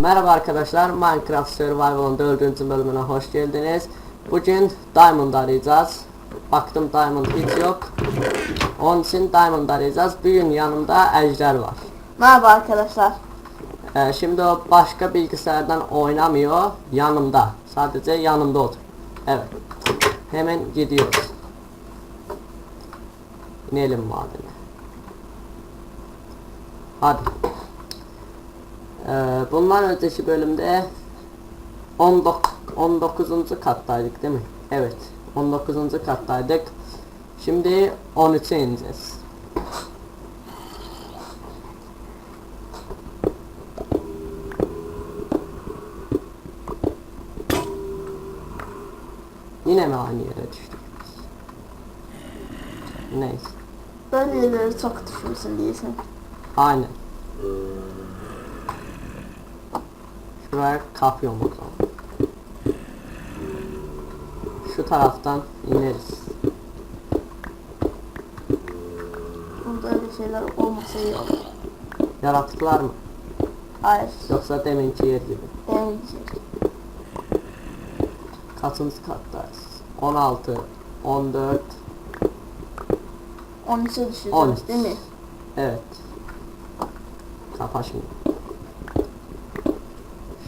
Merhaba arkadaşlar, Minecraft Survival'ın 4. bölümüne hoş geldiniz. Bugün Diamond arayacağız. Baktım Diamond hiç yok. Onun için Diamond arayacağız. Bugün yanımda Ejder var. Merhaba arkadaşlar. Ee, şimdi o başka bilgisayardan oynamıyor. Yanımda. Sadece yanımda otur. Evet. Hemen gidiyoruz. İnelim madene. Hadi. Ee, bundan önceki bölümde 19 19. kattaydık değil mi? Evet. 19. kattaydık. Şimdi 13'e ineceğiz. Yine mi aynı yere düştük? Neyse. Böyle yerleri çok düşmüşsün diyesin. Aynen. Şuraya kapıyorum o zaman. Şu taraftan ineriz. Burada öyle şeyler olmasa iyi olur. Yaratıklar mı? Hayır. Yoksa deminki yer gibi. Demeyecek. Kaçıncı kattayız? 16, 14, 13'e düşeceğiz 13. değil mi? evet. Kapa şimdi.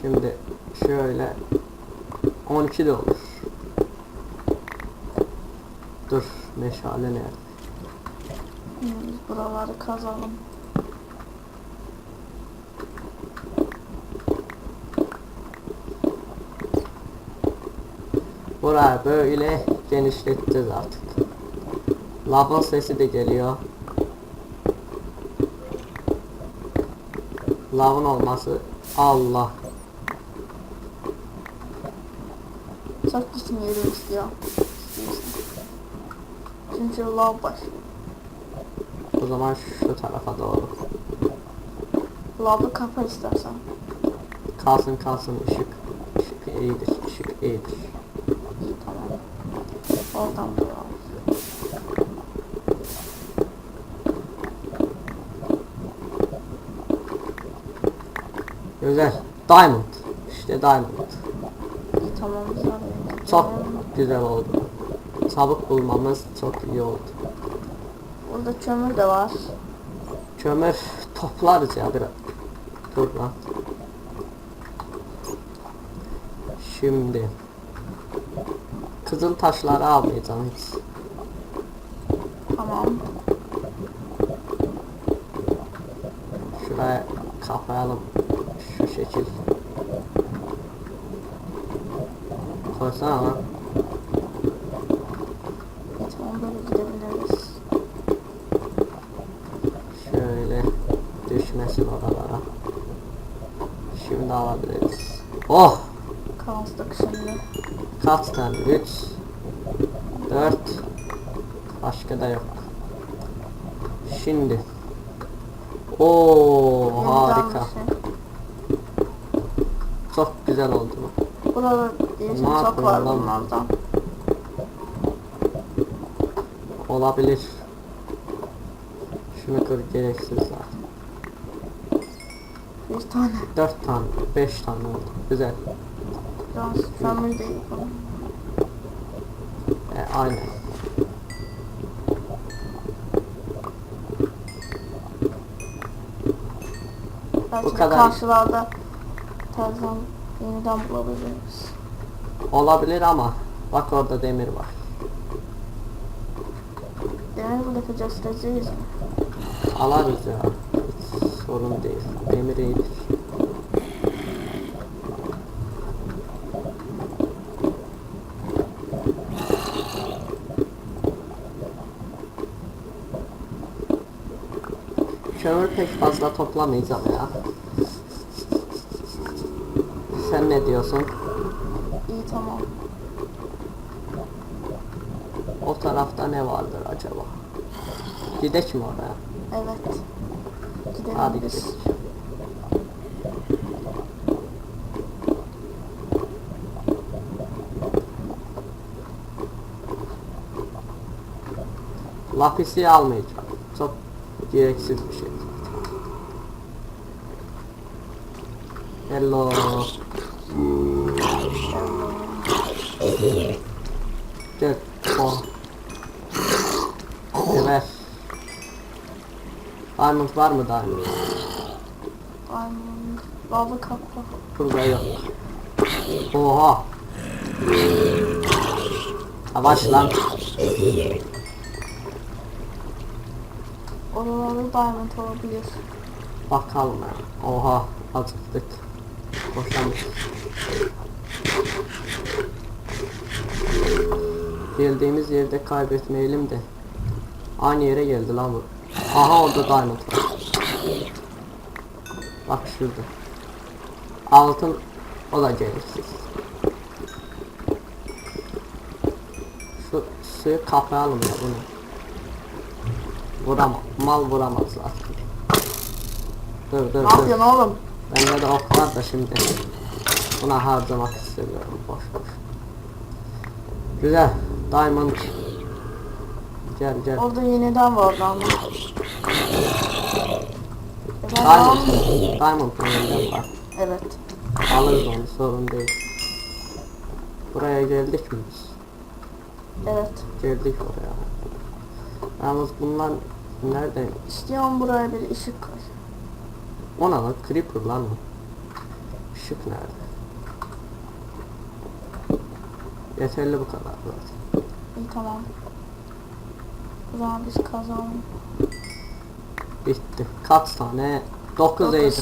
Şimdi şöyle 12 de olur. Dur, meşale nerede? Biz buraları kazalım. Burayı böyle genişleteceğiz artık. Lavın sesi de geliyor. Lavın olması Allah. Çok düşünüyorum istiyor. Çünkü lav başlıyor. O zaman şu tarafa doğru. Lavı kapa istersen. Kalsın kalsın ışık. Işık iyidir. Işık iyidir. İyi tamam. Oradan duralım. Güzel. Diamond. İşte diamond. Tamam Çok güzel oldu. Çabuk bulmamız çok iyi oldu. Burada kömür de var. Kömür toplarız ya biraz. Dur lan. Şimdi kızıl taşları almayacağım hiç. Tamam. Şuraya kapayalım. Şu şekil. Koysana lan. Tamam böyle gidebiliriz. Şöyle düşmesin oralara. Şimdi alabiliriz. Oh! Kalstık şimdi. Kaç tane? 3 4 Başka da yok. Şimdi. Oo harika. şey. Çok güzel oldu bu. Burada Ne çok var yapıyorsun lan? bunlardan. Olabilir. Şunu kır gereksiz zaten. Bir tane. 4 tane, 5 tane oldu. Güzel. Biraz kömür de yapalım. E, aynen. Belki Bu kadar. karşılarda tarzan yeniden bulabiliriz. Olabilir ama bak orada demir var. Demir burada göstereceğiz mi? Alırız ya. Hiç sorun değil. Demir iyidir. Kömür pek fazla toplamayacağım ya. Sen ne diyorsun? İyi tamam. O tarafta ne vardır acaba? Gidek mi oraya? Evet. Gidelim Hadi gidelim. Lapisi almayacağım. Çok gereksiz bir şey. Hello. Gel. Oh. Evet. Diamond var mı diamond? Diamond. Lava kapı. Burada yok. Oha. Yavaş lan. Oralarda diamond olabilir. Bakalım. Oha. Acıktık. Boşlamış. Geldiğimiz yerde kaybetmeyelim de. Aynı yere geldi lan bu. Aha orada diamond var. Bak şurada. Altın o da gereksiz. Şu suyu kapayalım ya bunu. Vuramam. Mal vuramaz zaten. Dur dur Ne dur. yapıyorsun oğlum? Bende de ok var da şimdi buna harcamak istemiyorum boş boş. Güzel. Diamond. Gel gel. Orada yeniden vardı ama. E ben Diamond. aldım. Diamond'ın elinden var. Evet. Alırız onu sorun değil. Buraya geldik mi biz? Evet. Geldik oraya. Yalnız bunlar nereden? İstiyorum buraya bir ışık koy. Ona lan creeper lan o. Işık nerede? Yeterli bu kadar zaten. İyi tamam. O zaman biz kazanalım. Bitti. Kaç tane? 9 Dokuz. eydi.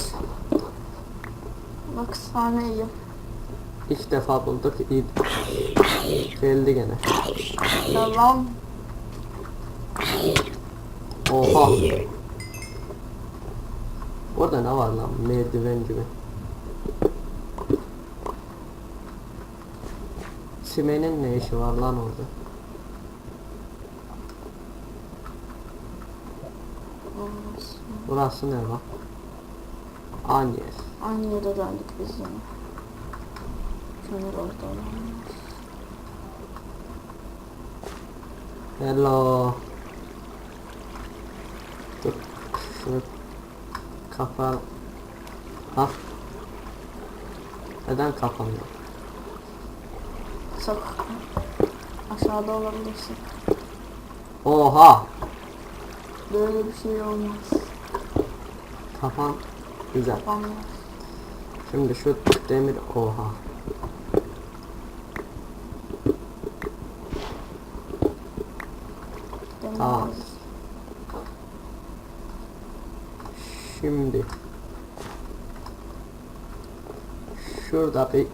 Bak sahne iyi. İlk defa bulduk. iyi. Geldi gene. Ya lan Oha. Orada ne var lan? Merdiven gibi. Simenin ne işi var lan orada? Olmaz. Burası ne lan? Aynı yer. Aynı yere döndük biz yine. Kömür orada olamaz. Hello. Dur. Şunu kapa. Ha? Neden kapanıyor? Sak. Aşağıda olabilirsin. Oha! Böyle bir şey olmaz. Kapan. Güzel. Olmaz. Şimdi şu demir oha. Tamam. Şimdi şurada bir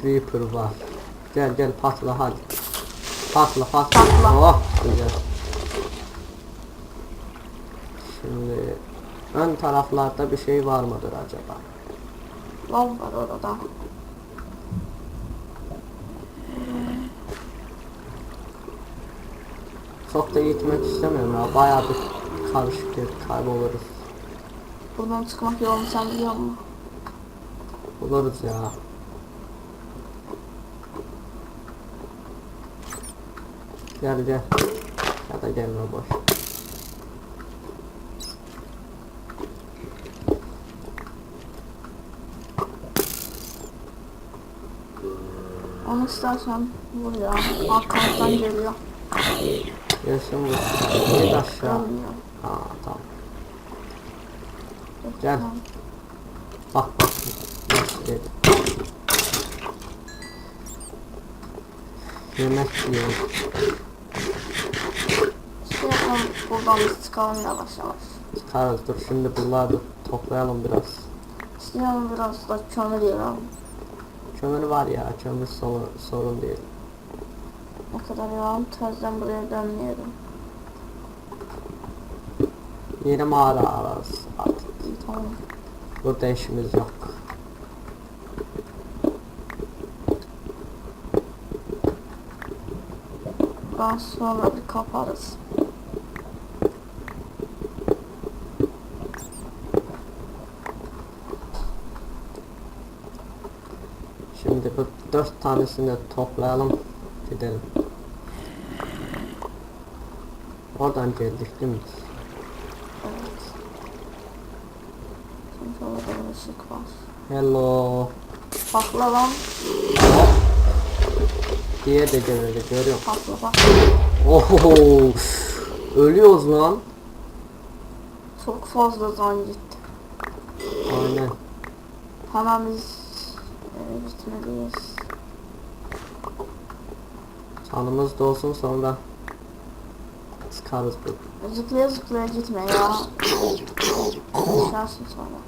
creeper var. Gel gel patla hadi. Patla patla. Patla. Oh güzel. Şimdi ön taraflarda bir şey var mıdır acaba? Lav var orada. Çok da gitmek istemiyorum ya. Bayağı bir karışık yer kayboluruz. Buradan çıkmak yolunu sen biliyor musun? Buluruz ya. Gel gel. Ya da gelme boş. Onu istersen vur ya. Arkamızdan geliyor. Gelsin bu. Git aşağı. Ha tamam. Gel. Bak bak. Dedi. Yemek yiyorum. Şey yapalım. Buradan biz çıkalım yavaş yavaş. Çıkarız dur şimdi bunları toplayalım biraz. İstiyorum biraz da kömür yiyelim. Kömür var ya kömür sorun, sorun değil. Ne kadar yalan terzden buraya dönmeyelim. Yeni mağara ararız artık. Tamam. Burada işimiz yok. Daha sonra bir kaparız. Bu dört tanesini toplayalım. Gidelim. Oradan geldik değil mi? Evet. Çünkü orada ışık var. Hello. Patla lan. Diye de geldi görüyorum. Patla patla. Oho. Ölüyoruz lan. Çok fazla zan gitti. Aynen. Hemen biz e, gitmeliyiz. Canımız dolsun sonra çıkarız bu. Zıplaya zıplaya gitme ya. Düşersin sonra.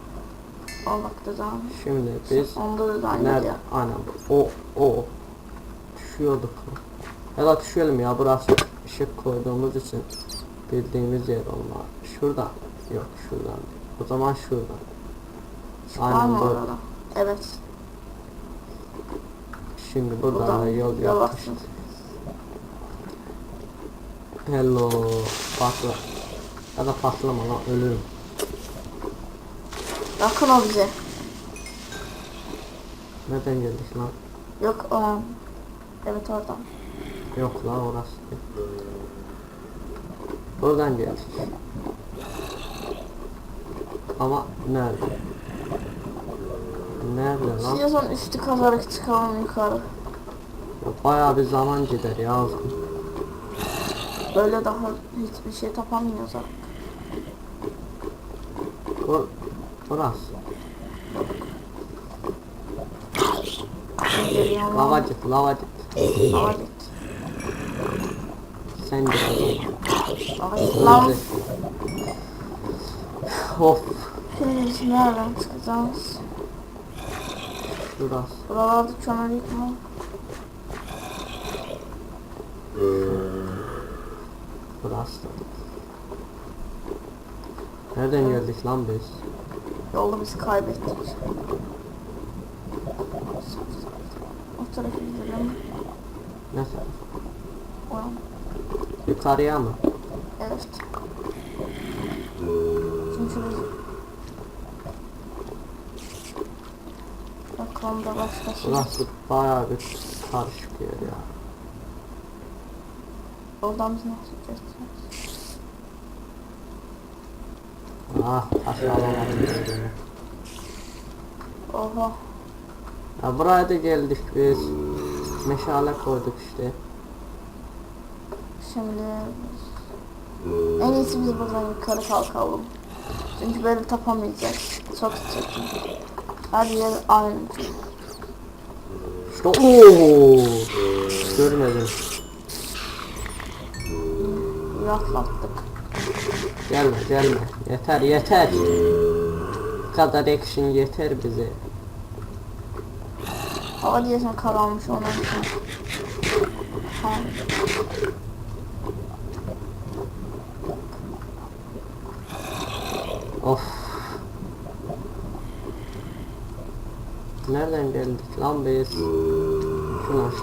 O bak da zan. Şimdi biz Onda da zan nerede? Aynen. O o. Düşüyorduk. Ya da düşelim ya burası ışık koyduğumuz için bildiğimiz yer olma. Şurada. Yok şuradan. O zaman şuradan. Aynen orada? Evet. Şimdi buradan Buradan da yol açtın. Hello. Patla. Ya da patlama lan ölürüm. Yakın o bize. Nereden geldik lan? Yok o. Evet oradan. Yok lan orası değil. Buradan geldik. Ama nerede? Nerede lan? İstiyorsan üstü kazarak çıkalım yukarı. Ya Bayağı bir zaman gider ya. Böyle daha hiçbir şey tapamıyoruz artık. Bur burası. Lavacık, lavacık. Git. Sen de. Lan Of. şimdi nereden çıkacağız? Şurası. Buralarda çömelik mi? Burası. Nereden geldik lan biz? Yolda bizi kaybettik. O tarafa gidelim. Ne? Ulan, Yukarıya mı? Evet. Çünkü biz... Bakalım da başka şey. Burası bayağı bir karışık yer ya. Oradan biz nasıl geçeceğiz? Ah taş alamadım. Oha. Ya buraya da geldik biz. Meşale koyduk işte. Şimdi en iyisi biz buradan yukarı kalkalım. Çünkü böyle tapamayacağız. Çok çekim. Her yer aynı. İşte ooo. Görmedim. Rahatlattık. Gelme gelme. Yeter yeter. Bu kadar action yeter bize. Hava diyesen kararmış için. Ha. Of. Nereden geldik lan biz? Şunu aç.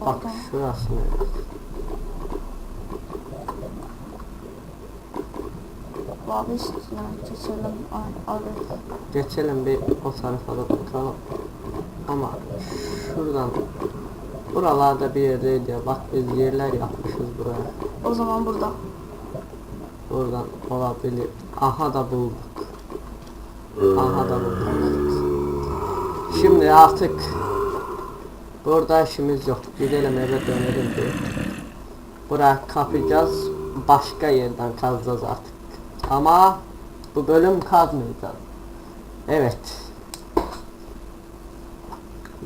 Bak şurası ne? Abi. Geçelim. Geçelim bir o tarafa da bakalım. Ama şuradan buralarda bir yerdeydi ya. Bak biz yerler yapmışız buraya. O zaman burada. Buradan olabilir. Aha da bulduk. Aha da bulduk. Şimdi artık burada işimiz yok. Gidelim eve dönelim bir. Buraya kapayacağız. Başka yerden kazacağız artık. Ama bu bölüm kazmayacağız. Evet.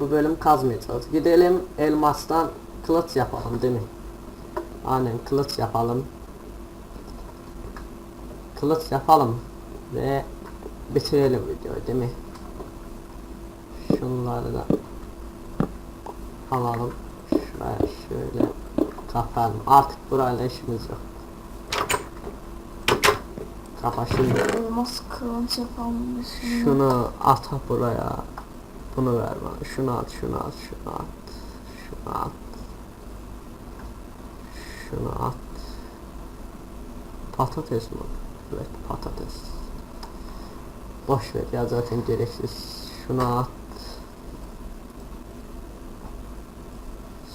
Bu bölüm kazmayacağız. Gidelim elmastan kılıç yapalım değil mi? Aynen kılıç yapalım. Kılıç yapalım ve bitirelim videoyu değil mi? Şunları da alalım. Şuraya şöyle kapayalım. Artık burayla işimiz yok. Kapa şimdi. Elmas kılıç yapalım. Şunu at buraya. Bunu ver bana. Şunu at, şunu at, şunu at. Şunu at. Şunu at. Patates mi? Evet patates. Boş ver ya zaten gereksiz. Şunu at.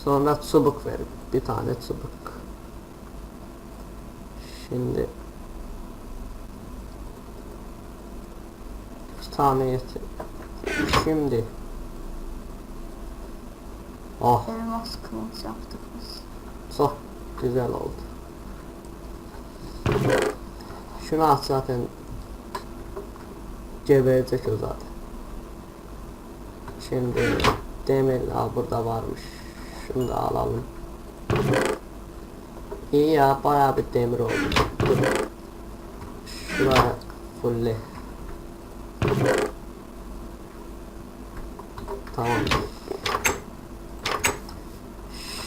Sonra çubuk ver. Bir tane çubuk. Şimdi bir tane yeter. Şimdi Oh Elmas kılıç yaptık biz. çok güzel oldu. Şunu at zaten geberecek o zaten. Şimdi demir al burada varmış. Şunu da alalım. İyi ya bayağı bir demir oldu. Şuraya fulle. Tamam.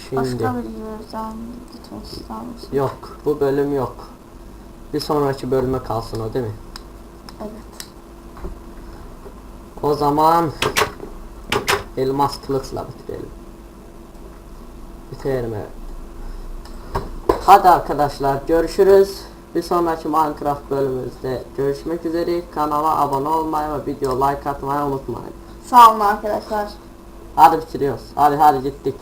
Şimdi Başka bir yerden gitmek ister misin? yok bu bölüm yok. Bir sonraki bölüme kalsın o değil mi? Evet. O zaman elmas kılıçla bitirelim. Bitirelim evet. Hadi arkadaşlar görüşürüz. Bir sonraki Minecraft bölümümüzde görüşmek üzere. Kanala abone olmayı ve video like atmayı unutmayın. Sağ olun arkadaşlar. Hadi bitiriyoruz. Hadi hadi gittik.